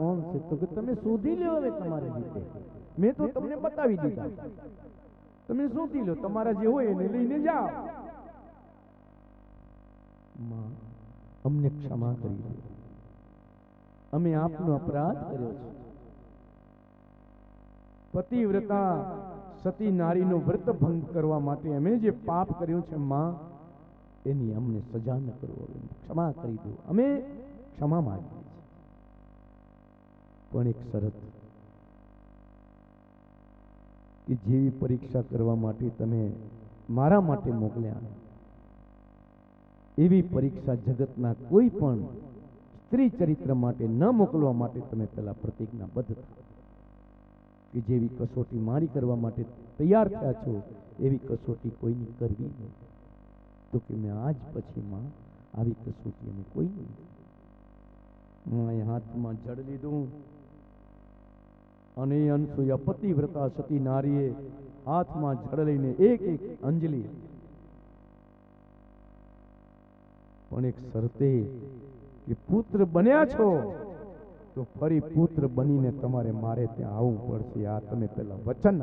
કોણ છે? તો કે તમે શોધી લો હવે તમારી રીતે. મેં તો તમને બતાવી દીધા. તમે શોધી લો, તમારા જે હોય એને લઈને જાઓ. માં, અમને ક્ષમા કરી દો. અમે આપનો અપરાધ કર્યો છે. પતિવ્રતા સતી નારીનો વ્રત ભંગ કરવા માટે અમે જે પાપ કર્યું છે, માં, એની અમને સજા ન કરો. ક્ષમા કરી દો. અમે ક્ષમા છીએ પણ એક શરત કે જેવી પરીક્ષા કરવા માટે તમે મારા માટે મોકલ્યા એવી પરીક્ષા જગતના કોઈ પણ સ્ત્રી ચરિત્ર માટે ન મોકલવા માટે તમે પહેલા પ્રતિજ્ઞાબદ્ધ થાઓ કે જેવી કસોટી મારી કરવા માટે તૈયાર થયા છો, એવી કસોટી કોઈની કરવી નહીં. તો કે મેં આજ પછીમાં આવી કસોટી અમે કોઈ નહીં. હું હાથમાં જડ લીધું. અને અનસૂયા પતિવ્રતા સતી નારીએ હાથમાં જળ લઈને એક એક અંજલિ પણ એક શરતે કે પુત્ર બન્યા છો, તો ફરી પુત્ર બનીને તમારે મારે ત્યાં આવવું પડશે આ તમે પેલા વચન.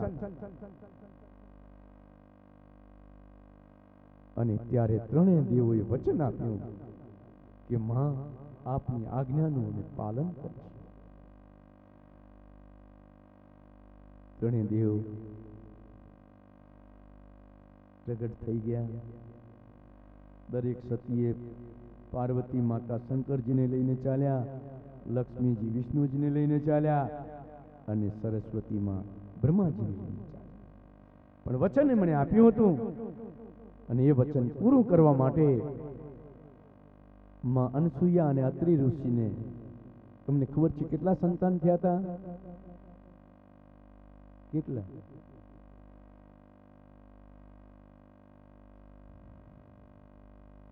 અને ત્યારે ત્રણેય દેવોએ વચન આપ્યું કે માં, આપની આજ્ઞાનું અમે પાલન કરીશું ત્રણેય દેવ પ્રગટ થઈ ગયા. દરેક સતીએ પાર્વતી માતા શંકરજીને લઈને ચાલ્યા, લક્ષ્મીજી વિષ્ણુજીને લઈને ચાલ્યા અને સરસ્વતીમાં બ્રહ્માજીને લઈને પણ વચન મને આપ્યું હતું અને એ વચન પૂરું કરવા માટે માં અનસુયા અને અત્રિ ઋષિને, તમને ખબર છે કેટલા સંતાન થયા હતા? કેટલા?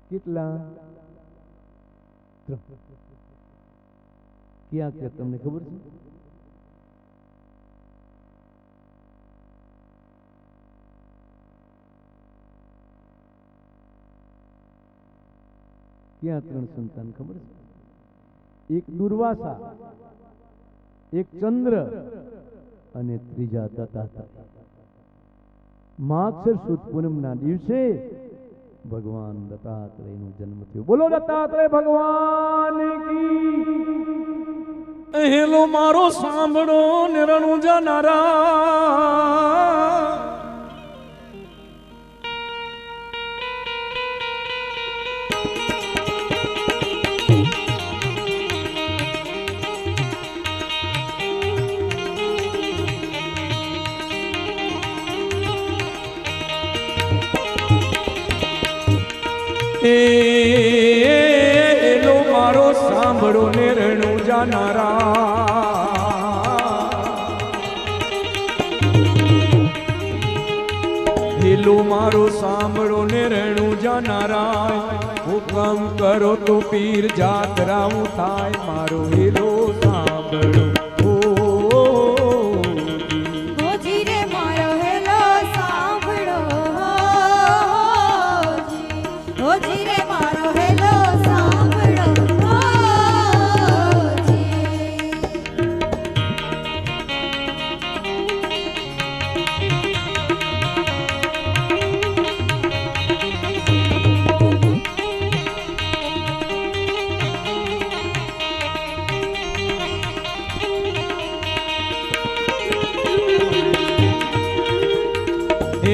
કેટલા? ક્યાં ક્યાં? તમને ખબર છે? ક્યાં ત્રણ સંતાન ખબર છે? એક દુર્વાસા, એક ચંદ્ર અને ત્રીજા દત્તાત્રેય માગસર સુદ પૂનમના દિવસે ભગવાન દત્તાત્રેયનો જન્મ થયો. બોલો દત્તાત્રેય ભગવાન કી. હેલો મારો સાંભળો નિરણુજા જનારા હેલો, મારો સાંભળો ને નિરણું જાનારા. એલો મારો સાંભળો ને નિરણું જાનારા. હુકમ કરો તો પીર જાતરાવું થાય મારો હેલો, સાંભળો.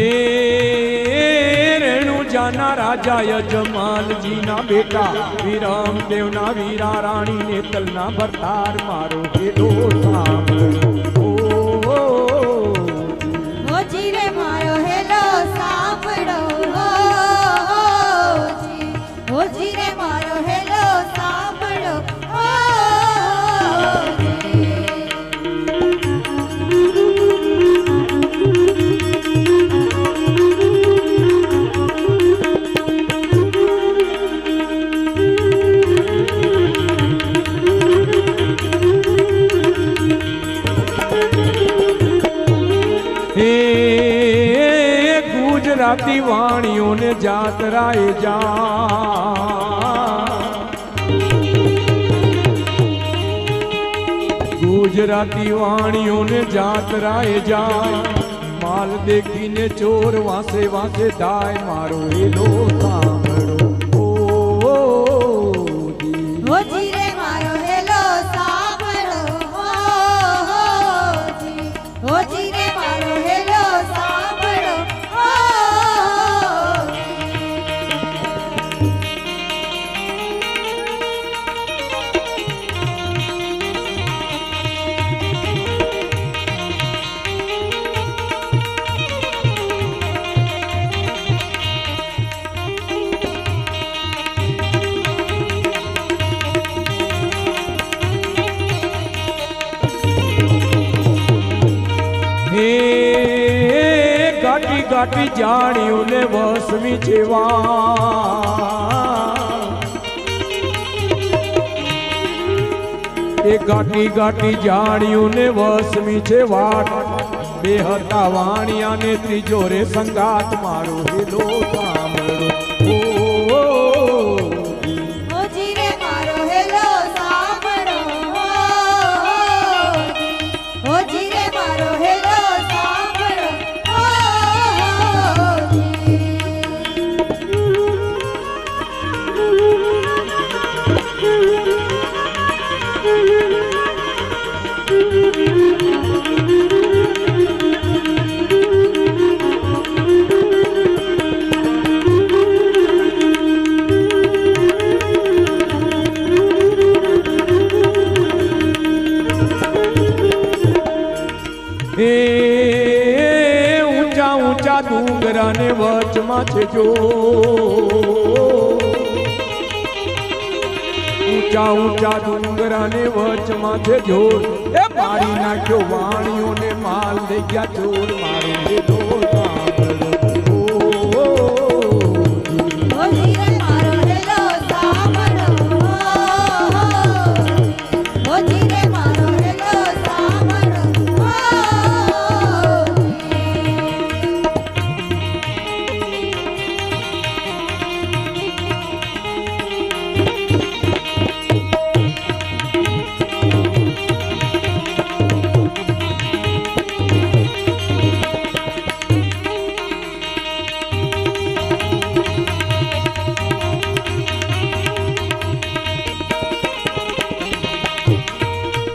હે રેણુજાના રાજા યજમાલજીના બેટા વિરમ દેવના વીરા રાણી નેતલના ભરતાર મારો હેલો સાંભળો ગુજરાતી વાણીઓને જાતરાએ જાય માલ દેખીને ચોર વાસે વાસે થાય મારો હેલો સાંભળો જાણ્યું ને વસમી જેવા એ ગાટી ગાટી જાણ્યું ને વસમી છે વાટ બે હતા વાણિયા ને ત્રીજો રે સંગાત, મારો હેલો એ ઊંચા ઊંચા ડુંગરાને વચમાં છે જો ઊંચા ઊંચા ડુંગરાને વચમાં છે જોર એ મારી નાખ્યો વાણીઓને માલ લઈ ગયા જોર મારો.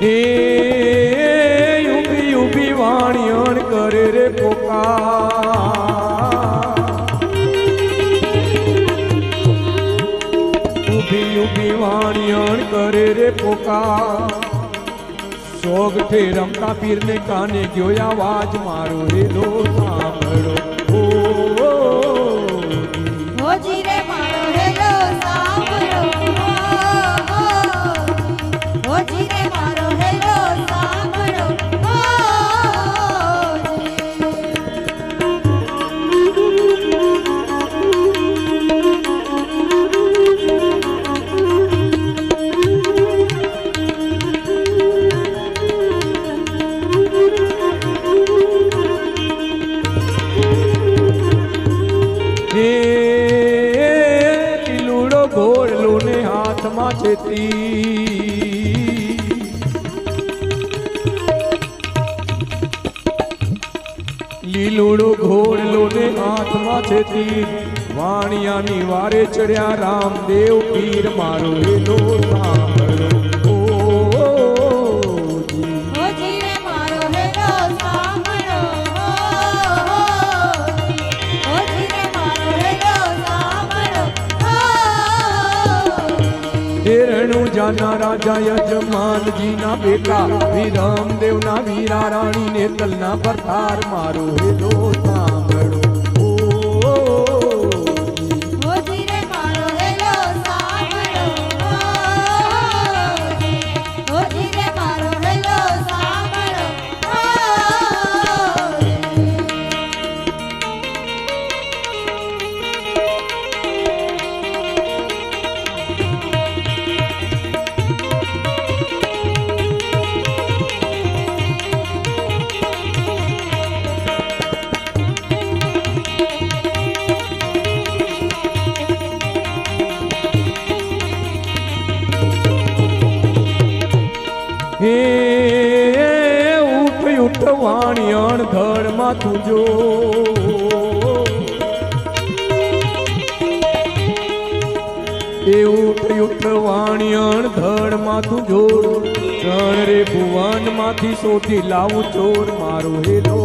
એ ઊભી ઊભી વાણિયણ કરે રે પોકાર. ઊભી ઊભી વાણિયણ કરે રે પોકાર. સોગઠે રમતા પીરને કાને ગયો આવાજ મારો હેલો સાંભળો. તીર. લીલુડો ઘોડલો ને હાથમાં છેતી વાણિયાની વારે ચડ્યા રામદેવ પીર મારો હેલો સાંભળો હેરણું જાના રાજા યજમાનજીના બેટા વિરામદેવના વીરા રાણીને તલના પરતાર મારો હે સાંભળો હે વાણિયણ ધડ માથું જો એ ઉઠ ઉઠ વાણિયણ ધડ માથું જોડ ત્રણ રે ભુવનમાંથી સોથી લાવું ચોર મારું હેલો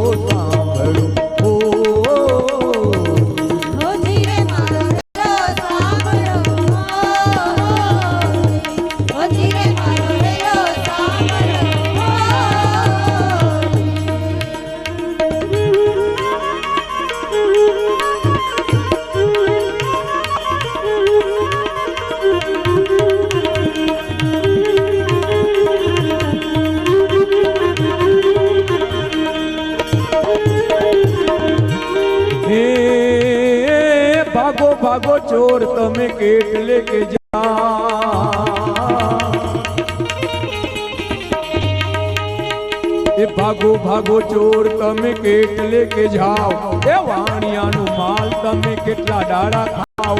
ભાગો ભાગો, ચોર, તમે કેટલે કે જા એ ભાગો ભાગો, ચોર, તમે કેટલે કે જાઓ એ વાણિયાનું માલ તમે કેટલા ડાળા ખાઓ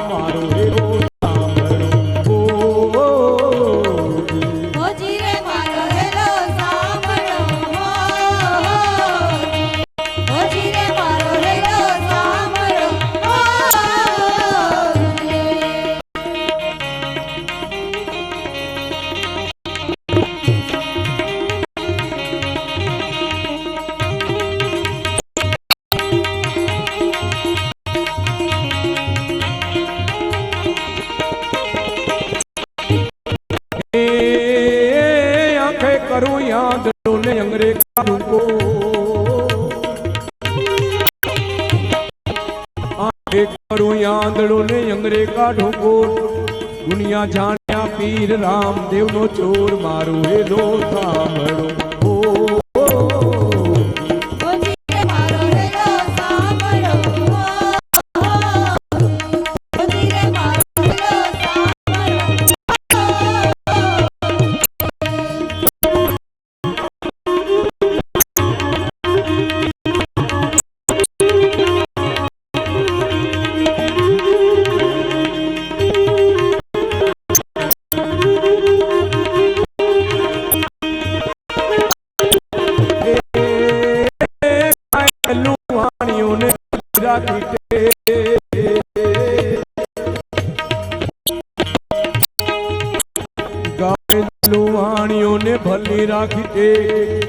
આંખે કરું યાદ ને અંગરે કાઢું આંખે કરું ને અંગરે કાઢું દુનિયા જાણ્યા પીર રામદેવ નો ચોર, મારું હેલો સાંભળો. ગાય લુવાણીઓને ભલી રાખી